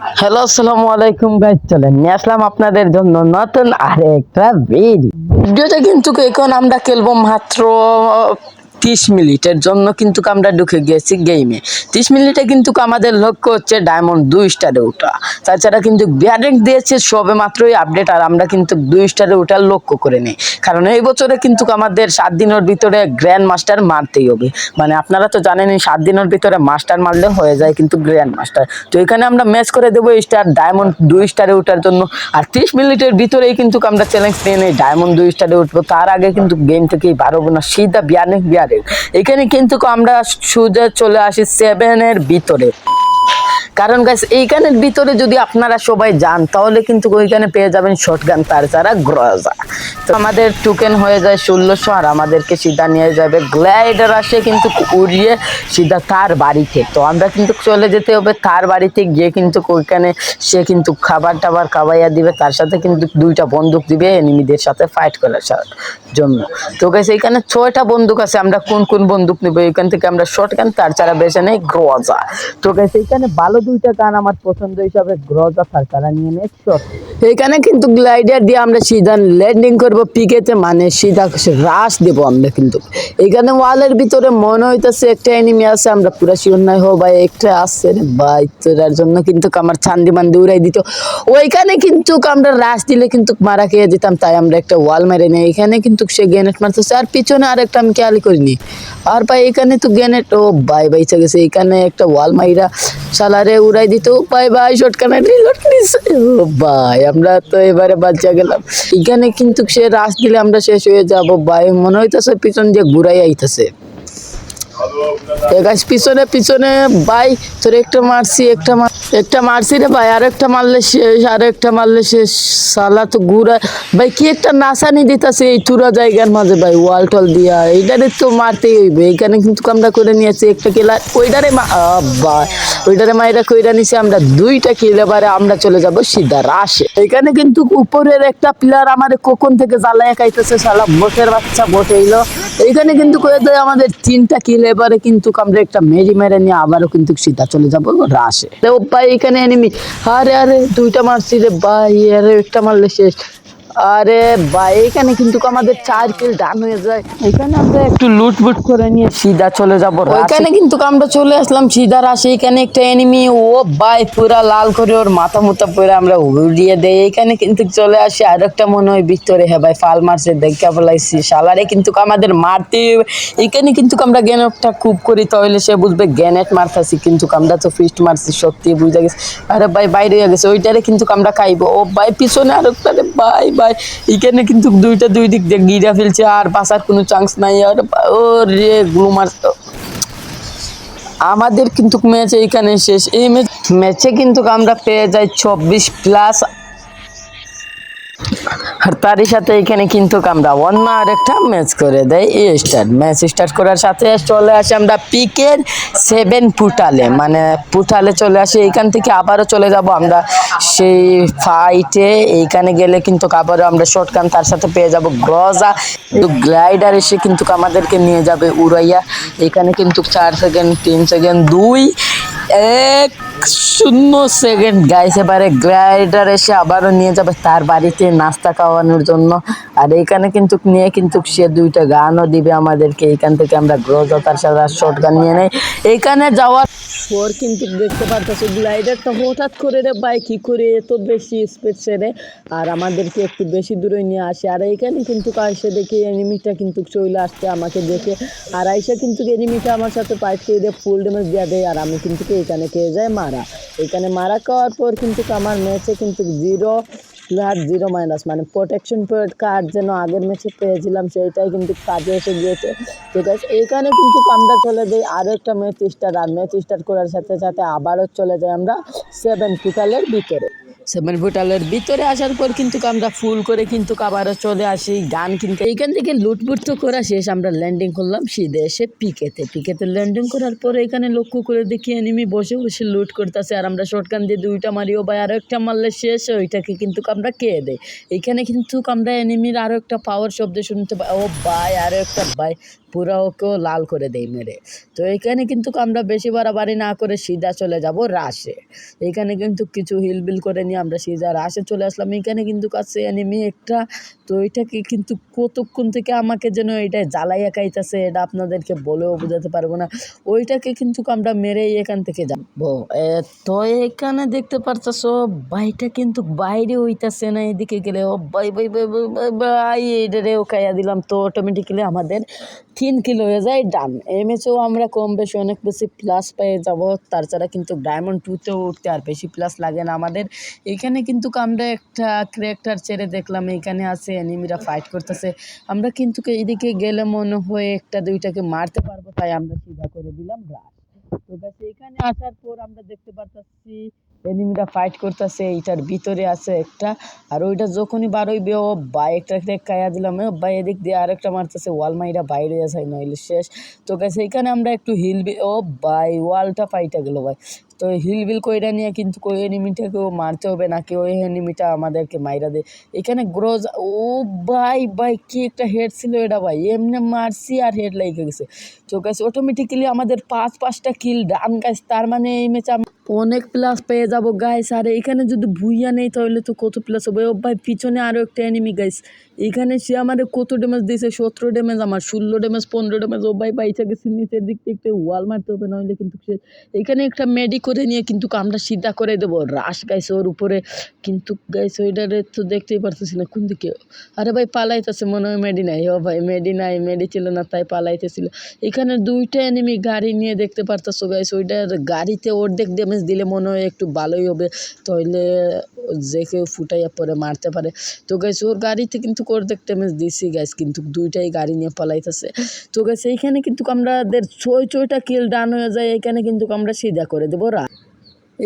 Hello, আসসালামু আলাইকুম guys চলেন নিয়ে আসলাম আপনাদের জন্য নতুন আরেকটা ভিডিও ভিডিওটা কিন্তু এখন আমরা খেলব মাত্র তিরিশ মিনিটের জন্য কিন্তু আমরা ঢুকে গেছি গেমে তিরিশ মিনিটে কিন্তু আমাদের লক্ষ্য হচ্ছে ডায়মন্ড দুই স্টারে ওঠা। তাছাড়া কিন্তু ব্যারেক দিয়েছে সবে মাত্রই আপডেট আর আমরা কিন্তু দুই স্টারে ওঠার লক্ষ্য করে নিই। কারণ এই বছরে কিন্তু আমাদের সাত দিনের ভিতরে গ্র্যান্ড মাস্টার মারতেই হবে। মানে আপনারা তো জানেনই সাত দিনের ভিতরে মাস্টার মারলে হয়ে যায় কিন্তু গ্র্যান্ড মাস্টার তো এখানে আমরা ম্যাচ করে দেবো স্টার ডায়মন্ড দুই স্টারে ওঠার জন্য। আর ত্রিশ মিনিটের ভিতরেই কিন্তু আমরা চ্যালেঞ্জ নিয়ে নিই ডায়মন্ড দুই স্টারে উঠবো। তার আগে কিন্তু গেম থেকেই পারব না সিধা বিয়ানে বিয়ারে এখানে কিন্তু আমরা সোজা চলে আসি সেভেনের ভিতরে। কারণ গাইস এইখানের ভিতরে যদি আপনারা সবাই যান, তাহলে কিন্তু ওইখানে পেয়ে যাবেন শর্টগান তার ছাড়া গ্রজা তো আমাদের টোকেন হয়ে যায় ষোলোশো, আর আমাদেরকে সিধা নিয়ে যাবে গ্লাইডার আসে কিন্তু উড়িয়ে সিধা তার বাড়িতে। তো আমরা কিন্তু চলে যেতে হবে তার বাড়িতে, গিয়ে কিন্তু ওইখানে সে কিন্তু খাবার টাবার খাওয়াইয়া দিবে, তার সাথে কিন্তু দুইটা বন্দুক দিবে এনিমিদের সাথে ফাইট করার জন্য। তো গাইস এইখানে ছয়টা বন্দুক আছে, আমরা কোন কোন বন্দুক নিব? এখান থেকে আমরা শর্ট গান তার ছাড়া বেছে নেই গ্রজা তো গাইস এইখানে ভালো দুইটা গান আমার পছন্দ হিসাবে গ্রজা নিয়ে এখানে কিন্তু গ্লাইডার দিয়ে আমরা সিধা ল্যান্ডিং পিকেতে মানে সিধা দেব আমরা কিন্তু। এখানে ওয়ালের ভিতরে মনে হইতেছে একটা এনিমি আছে, আমরা শিওর হো ভাই, একটা রে ভাই, তোরার জন্য কিন্তু আমার চান্দি মান্দি উড়াই দিত। ওইখানে কিন্তু আমরা রাশ দিলে কিন্তু মারা খেয়ে দিতাম, তাই আমরা একটা ওয়াল মেরে নেই। এখানে কিন্তু সে গ্রেনেড মারতেছে, আর পিছনে আরেকটা আমি খেয়াল করিনি। আর ভাই, এখানে তো গ্রেনেড, ও ভাই, বাইচে গেছে। এখানে একটা ওয়াল মাইরা সালারে উড়াই দিত। ভাই ভাই শটকানে ভাই আমরা তো এবারে বাচ্চা গেলাম। এখানে কিন্তু সে রাস দিলে আমরা শেষ হয়ে যাব। ভাই মনে হইতেছে পিছন দিয়ে ঘুরাই আইতেছে। গাছ, পিছনে পিছনে, বাই, তোর একটা মারছি, একটা মার একটা মারছি রে ভাই, আর একটা মারলে শেষ, আর একটা মারলে শেষ। সালা তো ঘুরা ভাই, কি একটা নাসানি দিতেছে এই তুরা জায়গার মাঝে ভাই, ওয়াল টল দিয়া। এইটারে তো মারতেই হইবে। এইখানে কিন্তু আমরা করে নিয়েছি একটা কেলা ওইটারে মা- ভাই ওইটারে মাইরা কইরা নিছি আমরা দুইটা খেলে পারে আমরা চলে যাব সিধা রাশে। এখানে কিন্তু উপরের একটা প্লেয়ার আমাদের কখন থেকে জ্বালায় খাইতেছে সালা বসের বাচ্চা বসে এলো এইখানে কিন্তু কয়ে দেয় আমাদের তিনটা কিল এবারে কিন্তু আমরা একটা মেরি মেরে নিয়ে আবারও কিন্তু সিধা চলে যাব রাশে। ভাই এখানে এনিমি আরে আরে দুইটা মারছি রে ভাই আরে একটা মারলে শেষ। আরে ভাই, এখানে কিন্তু আমাদের চার কিল ডান হয়ে যায়। এখানে আমরা একটু লুটবুট করে নিয়ে সিধা চলে যাব ওইখানে কিন্তু আমরা চলে আসলাম সিধা, রাশে। এখানে একটা এনিমি ও ভাই, পুরা লাল করে ওর মাথা মুথা পুরো আমরা উড়িয়ে দেই। এখানে কিন্তু চলে আসি আর একটা মনে হয় ভিতরে হ্যাঁ ভাই, ফাল মারছে, দেখে ফেলাইছি শালারে কিন্তু আমাদের মারতে এখানে কিন্তু আমরা গ্যানেটটা খুব করি, তাহলে সে বুঝবে গ্যানেট মারতাছি কিন্তু আমরা তো ফিস্ট মারছি, সত্যি বুঝে গেছে। আরে ভাই, বাইরে গেছে, ওইটারে কিন্তু আমরা খাইবো। ও ভাই, পিছনে আর একটা রে, ভাই ভাই, এখানে কিন্তু দুইটা দুই দিক দিয়ে গিরা ফেলছে, আর বাসার কোনো চান্স নাই। আর ও রে গ্লুমার আমাদের কিন্তু ম্যাচ এইখানে শেষ। এই ম্যাচ ম্যাচে কিন্তু আমরা পেয়ে যাই চব্বিশ প্লাস আর তারই সাথে এখানে কিন্তু আমরা অন্য আরেকটা ম্যাচ করে দেয় স্টার্ট ম্যাচ স্টার্ট করার সাথে চলে আসে আমরা পিকের সেভেন পুটালে। মানে পুটালে চলে আসি, এইখান থেকে আবারও চলে যাব আমরা। সেই ফাইটে এইখানে গেলে কিন্তু আবারও আমরা শর্টকান তার সাথে পেয়ে যাব। গ্রজা কিন্তু গ্লাইডার এসে কিন্তু আমাদেরকে নিয়ে যাবে উড়াইয়া। এখানে কিন্তু চার সেকেন্ড তিন সেকেন্ড দুই এক শূন্য সেকেন্ড গাইস এবারে গ্লাইডার এসে আবারও নিয়ে যাবে তার বাড়িতে নাস্তা খাওয়ানোর জন্য। আর এখানে কিন্তু, নিয়ে কিন্তু সে দুইটা গানও দিবে আমাদেরকে। এখান থেকে আমরা গ্রোজ তার সাথে শর্ট গান নিয়ে নেই। এখানে যাওয়ার পর কিন্তু দেখতে পারতেছে গ্লাইডারটা হঠাৎ করে রে ভাই, কী করে এত বেশি স্পিড ছেড়ে আর আমাদেরকে একটু বেশি দূরে নিয়ে আসে। আর এখানে কিন্তু এসে দেখে এনিমিটা কিন্তু চলে আসছে আমাকে দেখে। আর আইসা কিন্তু এনিমিটা আমার সাথে ফাইট খেয়ে দিয়ে ফুল ড্যামেজ দিয়ে দেয়। আর আমি কিন্তু এখানে খেয়ে যাই মারা। এখানে মারা খাওয়ার পর কিন্তু আমার ম্যাচে কিন্তু জিরো প্লাস জিরো মাইনাস মানে প্রোটেকশন পিরিয়ড কার্ড যেন আগের ম্যাচে পেয়েছিলাম সেইটাই কিন্তু কাজে এসে গিয়েছে। ঠিক আছে এখানে কিন্তু আমরা চলে যাই আরও একটা ম্যাচ স্টার্ট আর ম্যাচ স্টার্ট করার সাথে সাথে আবারও চলে যাই আমরা সেভেন ফিটালের ভিতরে সেভেন ফুটালের ভিতরে আসার পর কিন্তু আমরা ফুল করে কিন্তু আবারও চলে আসি, গান কিনতে। এইখান থেকে লুটবুট তো করা শেষ, আমরা ল্যান্ডিং করলাম সিধে এসে পিকেতে পিকেতে ল্যান্ডিং করার পরে এখানে লক্ষ্য করে দেখি এনিমি বসে বসে লুট করতেছে, আর আমরা শর্টকান দিয়ে দুইটা মারিও ভাই আরও একটা মারলে শেষ, ওইটাকে কিন্তু আমরা কে দেয়? এইখানে কিন্তু আমরা এনিমির আরও একটা পাওয়ার শব্দ শুনতে পাই, ও বাই আরও একটা ভাই। পুরা ওকেও লাল করে দেই মেরে তো এখানে কিন্তু আমরা বেশি বাড়াবাড়ি না করে সিধা চলে যাব রাশে এইখানে কিন্তু কিছু হিলবিল করে নিয়ে আমরা সিধা রাশে চলে আসলাম এখানে কিন্তু কাছে এনিমি একটা তো এটাকে কিন্তু কতক্ষণ থেকে আমাকে যেন এটা জ্বালাইয়া খাইতেছে এটা আপনাদেরকে বলেও বোঝাতে পারব না ওইটাকে কিন্তু আমরা মেরেই এখান থেকে যাব তো এখানে দেখতে পারতেছো বাইটা কিন্তু বাইরে হইতাছে না এদিকে গেলে ও bye bye bye bye bye bye এটারেও খাইয়া দিলাম তো অটোমেটিক্যালি আমাদের তিন কিলো হয়ে যায়, ডান। এমএসও আমরা কম বেশি অনেক বেশি প্লাস পেয়ে যাব। তাছাড়া কিন্তু ডায়মন্ড টুতেও উঠতে আর বেশি প্লাস লাগে না আমাদের। এখানে কিন্তু আমরা একটা ক্যারেক্টার ছেড়ে দেখলাম। এখানে আছে এনিমিরা ফাইট করতেছে। আমরা কিন্তু এদিকে গেলে মনে হয় একটা দুইটাকে মারতে পারব, তাই আমরা সিধা করে দিলাম তো এখানে আসার পর আমরা দেখতে পারতাছি এনিমিরা ফাইট করতেছে এইটার ভিতরে আছে একটা। আর ওইটা যখনই বার হইবে, ও বাইকটা কায়া দিলাম। ও বাই এদিক দিয়ে আর একটা মারতেছে, ওয়াল মাইরা বাইরে যায় নইলে শেষ। তো গেছে এখানে আমরা একটু হিল ও বাই ওয়ালটা পাইটা গেলো ভাই। তো হিল বিল কইরা নিয়ে কিন্তু ওই এনিমিটাকেও মারতে হবে নাকি ওই এনিমিটা আমাদেরকে মাইরা দে। এখানে গ্রোজ ও ভাই ভাই, কি একটা হেড ছিল এটা ভাই। এমনি মারছি আর হেড লেগে গেছে। তো গাছ অটোমেটিক্যালি আমাদের পাঁচ, পাঁচটা কিল ডান গাছ তার মানে এই ম্যাচে অনেক প্লাস পেয়ে যাব গাইস আর এখানে যদি ভুইয়া নেই, তাহলে তো কত প্লাস হবে? ও ভাই, পিছনে আরও একটা এনিমি গাইস এখানে সে আমাদের কত ড্যামেজ দিয়েছে? সতেরো ড্যামেজ আমার, ষোলো ড্যামেজ পনেরো ড্যামেজ ও ভাই পাইছে গেছে নিচের দিক থেকে ওয়াল মারতে হবে নইলে কিন্তু এখানে একটা মেডি করে নিয়ে কিন্তু আমরা সিধা করে দেবো। রাশ গাইছে ওর উপরে। কিন্তু গাইছে ওইটারে তো দেখতেই পারতেছি না, কোন দিকে? আরে ভাই পালাইতেছে, মনে হয় মেডি নাই। ও ভাই, মেডি নাই, মেডি ছিল না, তাই পালাইতেছিল। এখানে দুইটা এনিমি গাড়ি নিয়ে দেখতে পারতেছো গাইছে ওইটার গাড়িতে অর্ধেক ড্যামেজ দিলে মনে হয় একটু ভালোই হবে। তাহলে যে কেউ ফুটাইয়া পরে মারতে পারে। তো গাইছে, ওর গাড়িতে কিন্তু অর্ধেক ড্যামেজ দিছি গাইস কিন্তু দুইটাই গাড়ি নিয়ে পালাইতেছে। তো গাইছে, এইখানে কিন্তু আমাদের ছয় ছয়টা কিল ডান হয়ে যায় এখানে কিন্তু আমরা সিধা করে দেবো। রা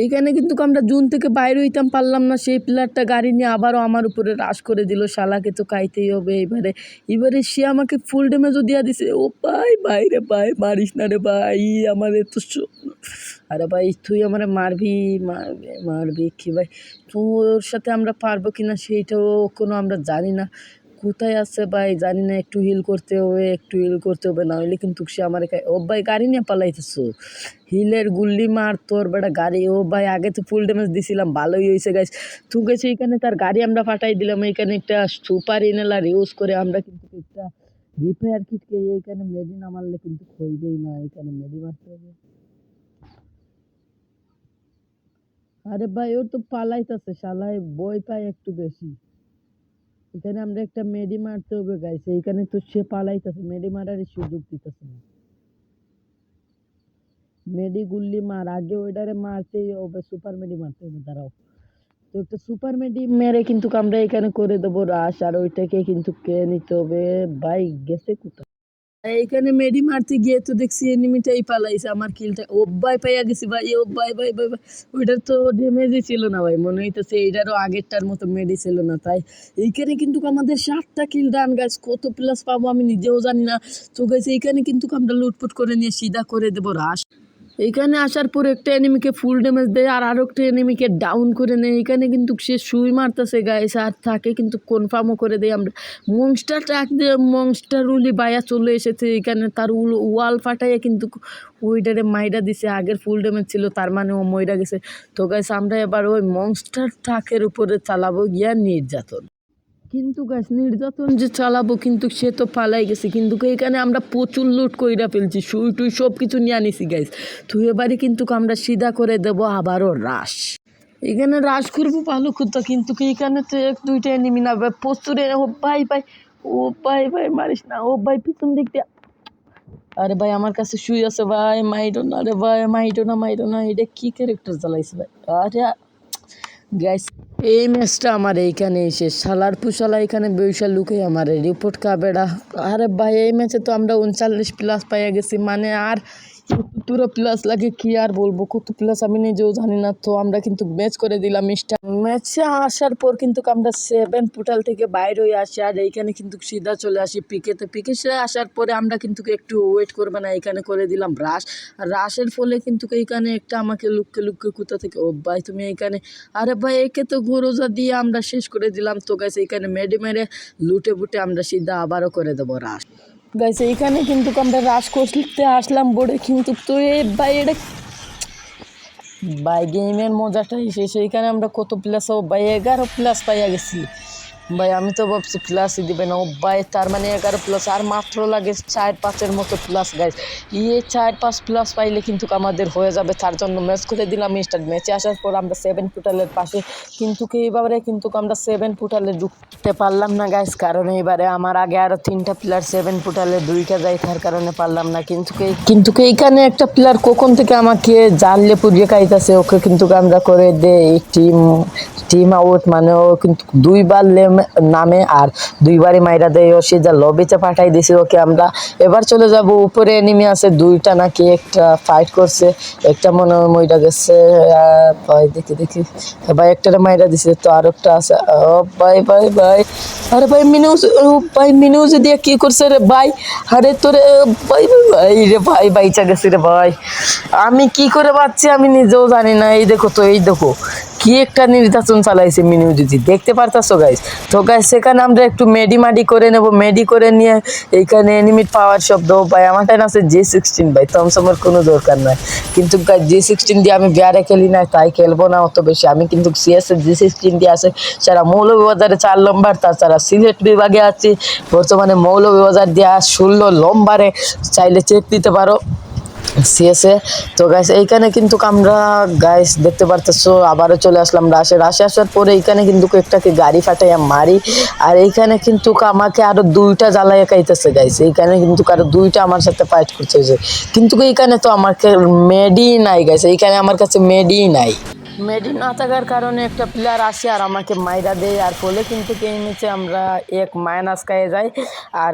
এইখানে কিন্তু আমরা জুন থেকে বাইরে হইতাম, পারলাম না। সেই প্লেয়ারটা গাড়ি নিয়ে আবারও আমার উপরে রাশ করে দিল, শালাকে তো খাইতেই হবে এবারে এবারে সে আমাকে ফুল ড্যামেজও দিয়া দিছে। ও ভাই ভাই রে ভাই, মারিস না রে ভাই আমাদের তো আরে ভাই, তুই আমার মারবি মারবি মারবি কি ভাই? তোর সাথে আমরা পারব কি না সেইটাও কোনো আমরা জানি না। কোথায় আছে ভাই? জানি না, একটু হিল করতে হবে, একটু হিল করতে হবে, না হলে কিন্তু সে আমার ও ভাই, গাড়ি নিয়ে পালাইতেছো। হিলের গুল্লি মার তোর বেটা গাড়ি। ও ভাই, আগে তো ফুল ড্যামেজ দিছিলাম, ভালোই হয়েছে গাইস তুই গেছে এখানে তার গাড়ি আমরা ফাটাই দিলাম এখানে একটা সুপার ইনহেলার ইউজ করে আমরা কিন্তু একটা রিপেয়ার কিটকে এইখানে মেডি না মারলে কিন্তু হইবেই না এখানে মেডি মারতে হবে। আরে ভাই ও তো পালাইতেছে, শালায় বই পায় একটু বেশি। এখানে আমরা একটা মেডি মারতে হবে গাইছে এখানে তো সে পালাইতেছে মেডি মারার সুযোগ দিতেছে না। মেডি গুল্লি মার, আগে ওইটারে মারতেই হবে, সুপার মেডি মারতে হবে, দাঁড়াও। তো একটা সুপার মেডি মেরে কিন্তু আমরা এখানে করে দেবো রাশ, আর ওইটাকে কিন্তু কে নিতে হবে? ভাই, গেছে কোথায়? এইখানে মেডি মারতে গিয়ে তো দেখছি এনিমিটাই পালাইছে, আমার কিলটা ভাই পাইয়া গেছি ভাই, ও ভাই ভাই ভাই ওইটার তো ড্যামেজই ছিল না ভাই, মনে হইতেছে এইটারও আগেরটার মতো মেডি ছিল না, তাই। এইখানে কিন্তু আমাদের সাতটা কিল ডান গাছ কত প্লাস পাবো আমি নিজেও জানি না। তো গাছ এইখানে কিন্তু আমরা লুটপুট করে নিয়ে সিধা করে দেবো, রাশ। এইখানে আসার পর একটা এনিমিকে ফুল ড্যামেজ দেয় আর আরও একটা এনিমিকে ডাউন করে নেয়। এখানে কিন্তু সে সুই মারতেছে গাইস আর থাকে কিন্তু কনফার্মও করে দেয় আমরা। মংস্টার ট্রাক দিয়ে মংস্টার উলি বায়া চলে এসেছে। এখানে তার উল- ওয়াল ফাটাইয়া কিন্তু ওইটারে মাইরা দিছে। আগের ফুল ড্যামেজ ছিল, তার মানে ও মইরা গেছে। তো গাইস আমরা এবার ওই মংস্টার ট্রাকের উপরে চালাবো গিয়া নির্যাতন। কিন্তু গাছ নির্যাতন যে চালাবো কিন্তু সে তো পালাই গেছে। কিন্তু এখানে আমরা প্রচুর লুট কইরা ফেলছি। সুই টুই সব কিছু নিয়ে আনিছি গাইস তো এবারে কিন্তু আমরা সিধা করে দেব আবারও রাস। এখানে রাস করব ভালো করতো কিন্তু এখানে তো এক, দুইটা নিমি না প্রচুর ও ভাই ভাই, ও ভাই ভাই, মারিস না, ও ভাই, পিছন দিক দিয়ে। আরে ভাই, আমার কাছে শুই আছে ভাই মাইডো না রে ভাই মাইডো না মাইডো না, এটা কি ক্যারেক্টার চালাইছে ভাই? আরে গাইস এই ম্যাচটা আমার এইখানে এসে শালার পুশালা এখানে বৈশাল লুকে আমার রিপোর্ট কাবেড়া আরে ভাই, এই ম্যাচে তো আমরা উনচাল্লিশ প্লাস পাইয়া গেছি মানে আর পুরো প্লাস লাগে কি আর বলব? কত প্লাস আমি নিজেও জানি না, তো আমরা কিন্তু ম্যাচ করে দিলাম স্টার ম্যাচে আসার পর কিন্তু আমরা সেভেন পোর্টাল থেকে বাইরে হয়ে আসি, আর এইখানে কিন্তু সিধা চলে আসি পিকেতে পিকে আসার পরে আমরা কিন্তু একটু ওয়েট করবে না এখানে করে দিলাম রাশ আর রাশের ফলে কিন্তু এইখানে একটা আমাকে লুককে লুককে কোথা থেকে, ও ভাই তুমি এইখানে, আরে ভাই একে তো গরোজা দিয়ে আমরা শেষ করে দিলাম। তো গাছ এইখানে মেডে মেরে লুটে বুটে আমরা সিধা আবারও করে দেবো রাশ গাইছে এইখানে কিন্তু আমরা রাস লিখতে আসলাম বোর্ডে কিন্তু তো এ ভাই এটা বাই গেমের মজাটাই শেষ। এইখানে আমরা কত প্লাস ভাই, এগারো প্লাস পাইয়া গেছি। ভাই, আমি তো ভাবছি প্লাসই দিবে না। ও ভাই, তার মানে এগারো প্লাস আর মাত্র লাগে চার পাঁচের মতো প্লাস গাইজ ইয়ে চার পাঁচ প্লাস পাইলে কিন্তু আমাদের হয়ে যাবে। তার জন্য ম্যাচ খুলে দিলাম স্টার্ট ম্যাচে আসার পর আমরা সেভেন ফুটালের পাশে। কিন্তু কি কিন্তু আমরা সেভেন ফুটালে ঢুকতে পারলাম না গাইজ কারণ এইবারে আমার আগে আরও তিনটা প্লেয়ার সেভেন ফুটালে দুইটা যাই তার কারণে পারলাম না। কিন্তু কিন্তু এইখানে একটা প্লেয়ার কখন থেকে আমাকে জানলে পুড়িয়ে খাইতেছে, ওকে কিন্তু আমরা করে দেই। টিম টিম আউট মানে ও কিন্তু দুইবার লেম- নামে আর দুইবারই মাইরা দেয় ও, সে যা লবিতে পাঠাই দিছি ওকে আমরা। এবার চলে যাব, উপরে এনিমি আছে দুইটা নাকি একটা ফাইট করছে, একটা মনে হয় মইরা গেছে ভাই দেখি দেখি। ভাই একটারে মাইরা দিছে, তো আর একটা আছে। ও, ভাই ভাই ভাই। আরে ভাই মিনুজ ও, ভাই মিনুজ দিয়ে কি করছে রে ভাই? আরে তোরে ভাই ভাই রে ভাই, বাইচা গেছি রে ভাই। আমি কি করে পাচ্ছি আমি নিজেও জানি না। এই দেখো তো, এই দেখো। কি একটা নির্যাতন চালাইছে মিনু দিদি? দেখতে পারতাছো গাইস তো গাইস সেখানে আমরা একটু মেডি মাডি করে নেব। মেডি করে নিয়ে এইখানে এনিমিট পাওয়ার শব্দ ভাই, আমার টাইম আছে জি সিক্সটিন ভাই থমসমের কোনো দরকার নাই। কিন্তু জি সিক্সটিন দিয়ে আমি বিয়ারে খেলি না, তাই খেলব না অত বেশি। আমি কিন্তু সিএস জি সিক্সটিন দিয়ে আছে সারা মৌলভীবাজারে চার নম্বর তাছাড়া সিলেট বিভাগে আছি, বর্তমানে মৌলভীবাজার দিয়ে ষোলো লম্বারে চাইলে চেক দিতে পারো। সিএসএ তো গাইস এইখানে কিন্তু আমরা গাইস দেখতে পারতেছো, আবারও চলে আসলাম রাশে। রাশে আসার পরে এইখানে কিন্তু একটাকে গাড়ি ফাটাইয়া মারি। আর এইখানে কিন্তু আমাকে আরও দুইটা জ্বালাইয়া খাইতেছে গাইস এইখানে কিন্তু আরও দুইটা আমার সাথে ফাইট যে। কিন্তু এইখানে তো আমার মেডি নাই গাইস এইখানে আমার কাছে মেডি নাই। মেডি না থাকার কারণে একটা প্লেয়ার আসে আর আমাকে মাইরা দেয়। আর ফলে কিন্তু এই ম্যাচে আমরা এক মাইনাস খাইয়ে যাই। আর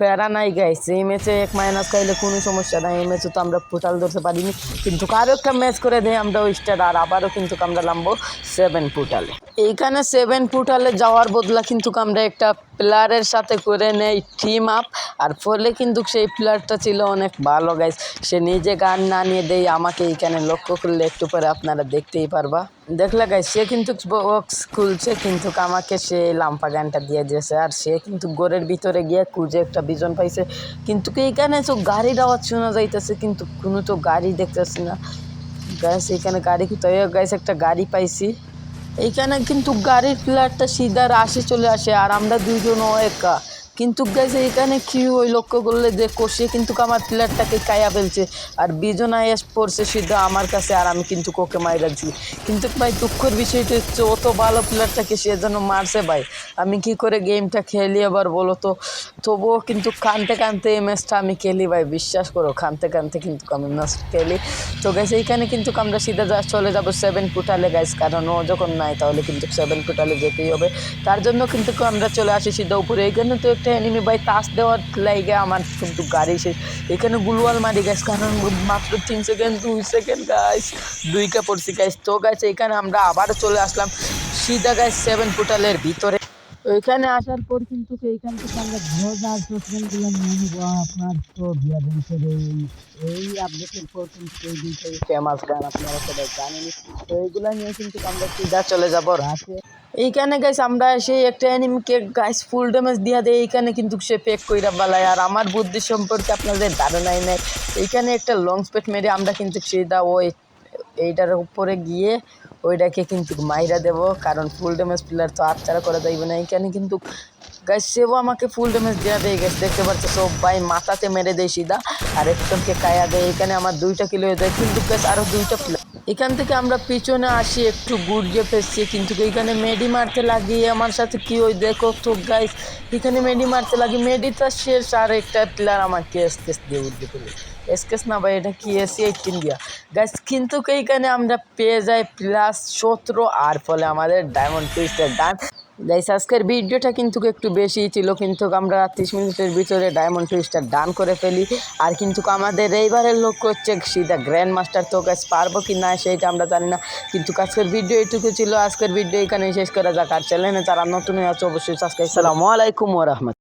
প্যারা নাই গাইস এই ম্যাচে এক মাইনাস খাইলে কোনো সমস্যা নাই। এই ম্যাচে তো আমরা পোটাল ধরতে পারিনি। কিন্তু আরও একটা ম্যাচ করে দেয় আমরা ওই স্টার আর আবারও কিন্তু আমরা নামবো সেভেন পুটালে এইখানে সেভেন পুটালে যাওয়ার বদলা কিন্তু আমরা একটা প্লেয়ারের সাথে করে নেই টিম আপ আর ফলে কিন্তু সেই প্লেয়ারটা ছিল অনেক ভালো গাইস সে নিজে গান না নিয়ে দেয় আমাকে এইখানে লক্ষ্য করলে একটু পরে আপনারা দেখতেই পারবা। দেখলে গাইস সে কিন্তু বক্স খুলছে, কিন্তু আমাকে সে লাম্পা গানটা দিয়ে দিয়েছে। আর সে কিন্তু গোরের ভিতরে গিয়ে খুঁজে একটা বিজন পাইছে। কিন্তু এইখানে তো গাড়ির আওয়াজ শোনা যাইতেছে, কিন্তু কোনো তো গাড়ি দেখতেছি না। গ্যাস এখানে গাড়ি কোথায় গ্যাস একটা গাড়ি পাইছি। এইখানে কিন্তু গাড়ির প্লেয়ারটা সিধা আসে, চলে আসে, আর আমরা দুইজনও একা। কিন্তু গেছে এখানে কি ওই লক্ষ্য করলে যে সে কিন্তু আমার প্লেয়ারটাকে কায়া ফেলছে। আর বিজন আইএস পড়ছে সিধা আমার কাছে, আর আমি কিন্তু কোকে মাইরা রাখছি কিন্তু ভাই, দুঃখের বিষয়টা হচ্ছে অত ভালো প্লেয়ারটাকে সে যেন মারছে ভাই। আমি কি করে গেমটা খেলি আবার বলো তো? তবুও কিন্তু কানতে কানতে এই ম্যাচটা আমি খেলি ভাই, বিশ্বাস করো, কানতে কানতে কিন্তু আমি ম্যাচ খেলি। তো গেছে এইখানে কিন্তু আমরা সিধা যা চলে যাব সেভেন ফুটালে গাইস কারণ ও যখন নাই তাহলে কিন্তু সেভেন ফুটালে যেতেই হবে। তার জন্য কিন্তু আমরা চলে আসি সিধা উপরে। এইখানে তো একটা এনিমি ভাই তাস দেওয়ার লাইগে আমার কিন্তু গাড়ি শেষ। এখানে গুলওয়াল মারি গাইস কারণ মাত্র তিন সেকেন্ড দুই সেকেন্ড গাইস দুইটা পড়ছি গাইস তো গাইস এখানে আমরা আবার চলে আসলাম। সিধা গাইস সেভেন ফুটালের ভিতরে। ওইখানে আসার পর কিন্তু এইখান থেকে আমরা ঘোড়া গুলো নিয়ে নিবো। আপনার তো বিয়া ডেন্সের এই এই আপডেটের পর কিন্তু এই দুইটাই ফেমাস গান আপনারা সবাই জানেন তো এইগুলা নিয়ে কিন্তু আমরা সিধা চলে যাব রাতে। এইখানে গাইস আমরা সেই একটা অ্যানিমকে গাইস ফুল ড্যামেজ দিয়া দেয়, এইখানে কিন্তু সে পেক কইরা বালায়। আর আমার বুদ্ধি সম্পর্কে আপনাদের ধারণাই নেই। এইখানে একটা লং স্পেট মেরে আমরা কিন্তু সিধা ওই, এইটার উপরে গিয়ে ওইটাকে কিন্তু মাইরা দেব। কারণ ফুল ড্যামেজ প্লেয়ার তো আচ্ছাড়া করা যাইবে না। এইখানে কিন্তু গাইস সেও আমাকে ফুল ড্যামেজ দেওয়া দেয় গেছে দেখতে পাচ্ছ সব ভাই মাথাতে মেরে দেয় সিধা আর একজনকে কায়া দেয়। এখানে আমার দুইটা কিলো হয়ে যায়। কিন্তু গাছ আরও দুইটা এখান থেকে আমরা পিছনে আসি, একটু গুড়িয়ে ফেসছি কিন্তু এখানে মেডি মারতে লাগি আমার সাথে কি ওই দেখো তো গাইস এখানে মেডি মারতে লাগি মেডিটা শেষ, আর একটা প্লেয়ার আমাকে এসকেস দিয়ে উঠতে পেরে এসকেস না ভাই, এটা কি এসি এইটিন দিয়া। গাইস কিন্তু এইখানে আমরা পেয়ে যাই প্লাস সতেরো, আর ফলে আমাদের ডায়মন্ড পিস্টের ডান গাইস আজকের ভিডিওটা কিন্তু একটু বেশি ছিল, কিন্তু আমরা তিরিশ মিনিটের ভিতরে ডায়মন্ড টুইস্টার ডান করে ফেলি। আর কিন্তু আমাদের এইবারের লক্ষ্য হচ্ছে সিধা গ্র্যান্ড মাস্টার তো গাছ পারব কি না সেইটা আমরা জানি না। কিন্তু আজকের ভিডিও এটুকু ছিল, আজকের ভিডিও এখানে শেষ করা যাক। আর চ্যানেলে তারা নতুন আছে, অবশ্যই সাবস্ক্রাইব সালামু আলাইকুম ওরহমত